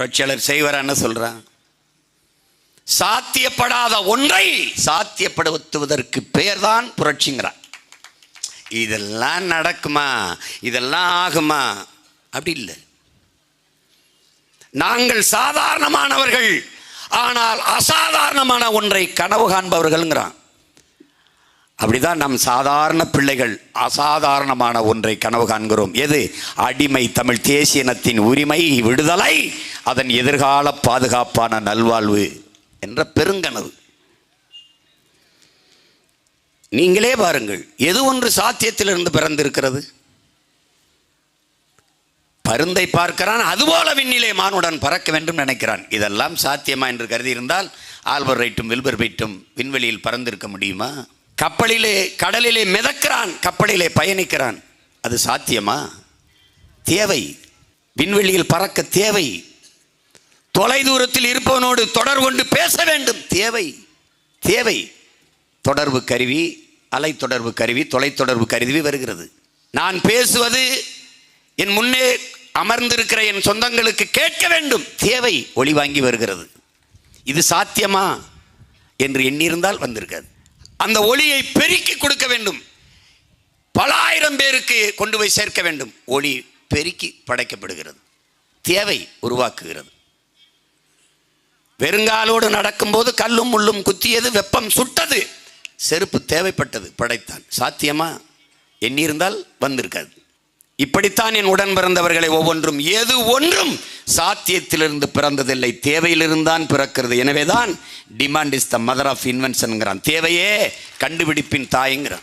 புரட்சியாளர் செய்வார் என்ன சொல்றான். சாத்தியப்படாத ஒன்றை சாத்தியப்படுத்துவதற்கு பெயர்தான் புரட்சிங்கிறான். இதெல்லாம் நடக்குமா? இதெல்லாம் ஆகுமா? அப்படி இல்லை. நாங்கள் சாதாரணமானவர்கள் ஆனால் அசாதாரணமான ஒன்றை கனவு காண்பவர்கள்ங்கிறான். அப்படிதான் நம் சாதாரண பிள்ளைகள் அசாதாரணமான ஒன்றை கனவு காண்கிறோம். எது? அடிமை தமிழ் தேசிய இனத்தின் உரிமை விடுதலை அதன் எதிர்கால பாதுகாப்பான நல்வாழ்வு என்ற பெருங்கனவு. நீங்களே பாருங்கள் எது ஒன்று சாத்தியத்திலிருந்து பிறந்திருக்கிறது? பருந்தை பார்க்கிறான் அதுபோல விண்ணிலே மானுடன் பறக்க வேண்டும் நினைக்கிறான். இதெல்லாம் சாத்தியமா என்று கருதி இருந்தால் ஆல்பர் ரைட்டும் வில்பர் ரைட்டும் விண்வெளியில் பறந்திருக்க முடியுமா? கப்பலிலே கடலிலே மிதக்கிறான் கப்பலிலே பயணிக்கிறான். அது சாத்தியமா? தேவை. விண்வெளியில் பறக்க தேவை. தொலைதூரத்தில் இருப்பவனோடு தொடர்பு கொண்டு பேச வேண்டும். தேவை. தேவை. தொடர்பு கருவி அலை தொடர்பு கருவி தொலைத்தொடர்பு கருவி வருகிறது. நான் பேசுவது என் முன்னே அமர்ந்திருக்கிற என் சொந்தங்களுக்கு கேட்க வேண்டும். தேவை. ஒளி வாங்கி வருகிறது. இது சாத்தியமா? என்று எண்ணியிருந்தால் வந்திருக்காது. அந்த ஒளியை பெருக்கி கொடுக்க வேண்டும். பல ஆயிரம் பேருக்கு கொண்டு போய் சேர்க்க வேண்டும். ஒளி பெருக்கி படைக்கப்படுகிறது. தேவை உருவாக்குகிறது. வெறுங்காலோடு நடக்கும்போது கல்லும் முள்ளும் குத்தியது வெப்பம் சுட்டது. செருப்பு தேவைப்பட்டது படைத்தான். சாத்தியமா? எண்ணியிருந்தால் வந்திருக்காது. இப்படித்தான் என் உடன் பிறந்தவர்களை ஒவ்வொன்றும் எது ஒன்றும் சாத்தியத்திலிருந்து பிறந்ததில்லை. தேவையிலிருந்தான் பிறக்கிறது. எனவேதான் demand is the mother of இன்வென்ஷன்ங்கிறான் தேவையே கண்டுபிடிப்பின் தாய்ங்கிறான்.